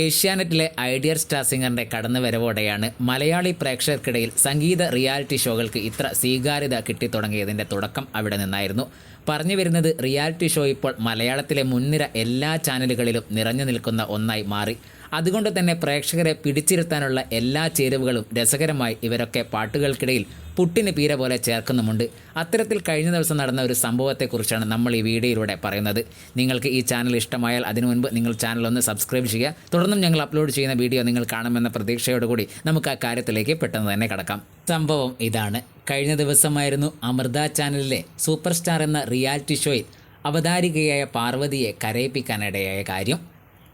ഏഷ്യാനെറ്റിലെ Idea star സിംഗറിന്റെ കടന്നുവരവോടെയാണ് മലയാളി പ്രേക്ഷകർക്കിടയിൽ സംഗീത റിയാലിറ്റി ഷോകൾക്ക് ഇത്ര സ്വീകാര്യത കിട്ടിത്തുടങ്ങിയതിന്റെ തുടക്കം അവിടെ നിന്നായിരുന്നു. പറഞ്ഞു വരുന്നത് റിയാലിറ്റി ഷോ ഇപ്പോൾ മലയാളത്തിലെ മുൻനിര എല്ലാ ചാനലുകളിലും നിറഞ്ഞു നിൽക്കുന്ന ഒന്നായി മാറി. അതുകൊണ്ട് തന്നെ പ്രേക്ഷകരെ പിടിച്ചിരുത്താനുള്ള എല്ലാ ചേരുവകളും രസകരമായി ഇവരൊക്കെ പാട്ടുകൾക്കിടയിൽ പുട്ടിന് പീര പോലെ ചേർക്കുന്നുമുണ്ട്. അത്തരത്തിൽ കഴിഞ്ഞ ദിവസം നടന്ന ഒരു സംഭവത്തെക്കുറിച്ചാണ് നമ്മൾ ഈ വീഡിയോയിലൂടെ പറയുന്നത്. നിങ്ങൾക്ക് ഈ ചാനൽ ഇഷ്ടമായാൽ അതിനു മുൻപ് നിങ്ങൾ ചാനൽ ഒന്ന് സബ്സ്ക്രൈബ് ചെയ്യുക. തുടർന്നും ഞങ്ങൾ അപ്ലോഡ് ചെയ്യുന്ന വീഡിയോ നിങ്ങൾ കാണുമെന്ന പ്രതീക്ഷയോടുകൂടി നമുക്ക് ആ കാര്യത്തിലേക്ക് പെട്ടെന്ന് തന്നെ കടക്കാം. സംഭവം ഇതാണ്. കഴിഞ്ഞ ദിവസമായിരുന്നു അമൃത ചാനലിലെ സൂപ്പർ സ്റ്റാർ എന്ന റിയാലിറ്റി ഷോയിൽ അവതാരികയായ പാർവതിയെ കരയിപ്പിക്കാനിടയായ കാര്യം.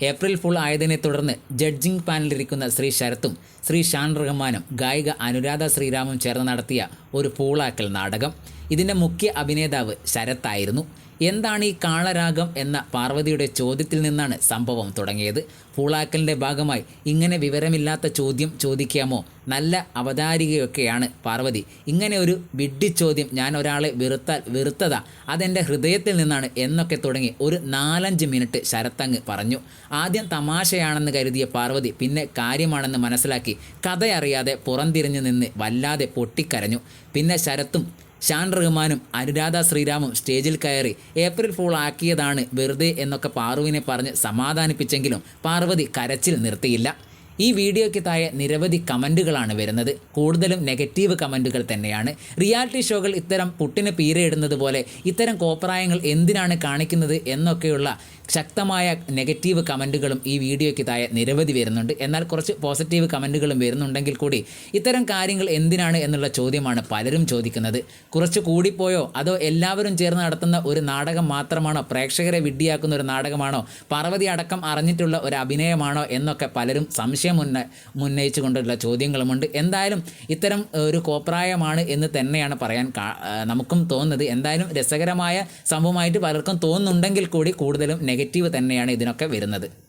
ഏപ്രിൽ ഫുൾ ആയതിനെ തുടർന്ന് ജഡ്ജിംഗ് പാനലിരിക്കുന്ന ശ്രീ ശരത്തും ശ്രീ ഷാൻ റഹ്മാനും ഗായിക അനുരാധ ശ്രീരാമും ചേർന്ന് നടത്തിയ ഒരു പൂളാക്കൽ നാടകം. ഇതിന്റെ മുഖ്യ അഭിനേതാവ് ശരത്തായിരുന്നു എന്താണ് ഈ കാളരാഗം എന്ന പാർവതിയുടെ ചോദ്യത്തിൽ നിന്നാണ് സംഭവം തുടങ്ങിയത്. പൂളാക്കലിന്റെ ഭാഗമായി ഇങ്ങനെ വിവരമില്ലാത്ത ചോദ്യം ചോദിക്കാമോ? നല്ല അവതാരികയൊക്കെയാണ് പാർവതി. ഇങ്ങനെ ഒരു വിഡ്ഢി ചോദ്യം ഞാൻ ഒരാളെ വെറുത്താൽ വെറുത്തതാ. അതെന്റെ ഹൃദയത്തിൽ നിന്നാണ് എന്നൊക്കെ തുടങ്ങി ഒരു നാലഞ്ച് മിനിറ്റ് ശരത്തങ്ങ് പറഞ്ഞു. ആദ്യം തമാശയാണെന്ന് കരുതിയ പാർവതി പിന്നെ കാര്യമാണെന്ന് മനസ്സിലാക്കി കഥയറിയാതെ പുറംതിരിഞ്ഞു നിന്ന് വല്ലാതെ പൊട്ടിക്കരഞ്ഞു. പിന്നെ ശരത്തും ഷാൻ റഹ്മാനും അനുരാധ ശ്രീരാമും സ്റ്റേജിൽ കയറി ഏപ്രിൽ ഫൂൾ ആക്കിയതാണ് വെറുതെ എന്നൊക്കെ പാറുവിനെ പറഞ്ഞ് സമാധാനിപ്പിച്ചെങ്കിലും പാർവതി കരച്ചിൽ നിർത്തിയില്ല. ഈ വീഡിയോയ്ക്ക് താഴെ നിരവധി കമന്റുകളാണ് വരുന്നത്. കൂടുതലും നെഗറ്റീവ് കമന്റുകൾ തന്നെയാണ്. റിയാലിറ്റി ഷോകൾ ഇത്തരം പുട്ടിന് പീരയിടുന്നത് പോലെ ഇത്തരം കോപ്രായങ്ങൾ എന്തിനാണ് കാണിക്കുന്നത് എന്നൊക്കെയുള്ള ശക്തമായ നെഗറ്റീവ് കമന്റുകളും ഈ വീഡിയോയ്ക്ക് താഴെ നിരവധി വരുന്നുണ്ട്. എന്നാൽ കുറച്ച് പോസിറ്റീവ് കമന്റുകളും വരുന്നുണ്ടെങ്കിൽ കൂടി ഇത്തരം കാര്യങ്ങൾ എന്തിനാണ് എന്നുള്ള ചോദ്യമാണ് പലരും ചോദിക്കുന്നത്. കുറച്ച് കൂടിപ്പോയോ? അതോ എല്ലാവരും ചേർന്ന് നടത്തുന്ന ഒരു നാടകം മാത്രമാണോ? പ്രേക്ഷകരെ വിഡ്ഡിയാക്കുന്ന ഒരു നാടകമാണോ? പാർവതി അടക്കം അറിഞ്ഞിട്ടുള്ള ഒരു അഭിനയമാണോ എന്നൊക്കെ പലരും സംശയം മുന്ന ഉന്നയിച്ചു കൊണ്ടുള്ള ചോദ്യങ്ങളുമുണ്ട്. എന്തായാലും ഇത്തരം ഒരു കോപ്രായമാണ് എന്ന് തന്നെയാണ് പറയാൻ നമുക്കും തോന്നുന്നത്. എന്തായാലും രസകരമായ സംഭവമായിട്ട് പലർക്കും തോന്നുന്നുണ്ടെങ്കിൽ കൂടി കൂടുതലും നെഗറ്റീവ് തന്നെയാണ് ഇതിനൊക്കെ വരുന്നത്.